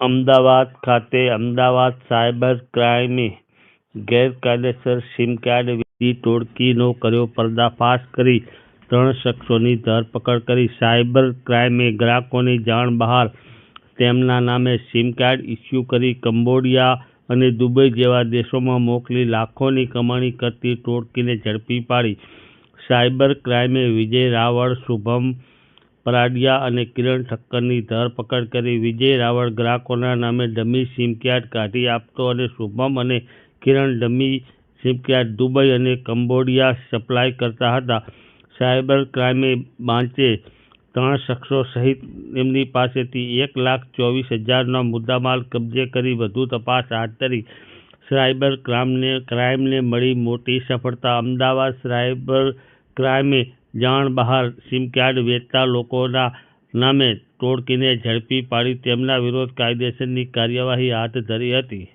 અમદાવાદ ખાતે અમદાવાદ સાયબર ક્રાઇમે ગેરકાયદેસર sim card વિધિ ટોળકીનો કર્યો પર્દાફાશ કરી ત્રણ શખ્સોની ધરપકડ કરી. સાયબર ક્રાઇમે ગ્રાહકોની જાણ બહાર તેમના નામે સિમ કાર્ડ ઇસ્યુ કરી કંબોડિયા અને દુબઈ જેવા દેશોમાં મોકલી લાખોની કમાણી કરતી ટોળકીને ઝડપી પાડી. સાયબર ક્રાઇમે વિજય રાવળ, શુભમ પરાડિયા અને કિરણ ઠક્કરની ધરપકડ કરી વિજય રાવળ ગ્રાહકોના નામે ડમી સિમ કાઢી આપતો અને શુભમ અને કિરણ ડમી સિમ દુબઈ અને કંબોડિયા સપ્લાય કરતા હતા. સાયબર ક્રાઇમે બાંચે ત્રણ શખ્સો સહિત એમની પાસેથી એક લાખ ચોવીસ હજારનો મુદ્દામાલ કબજે કરી વધુ તપાસ હાથ ધરી. સાયબર ક્રાઇમને મળી મોટી સફળતા. અમદાવાદ સાયબર ક્રાઇમે જાણ બહાર સિમ કાર્ડ વેચતા લોકોના નામે ટોળકીને ઝડપી પાડી તેમના વિરુદ્ધ કાયદેસરની કાર્યવાહી હાથ ધરી હતી.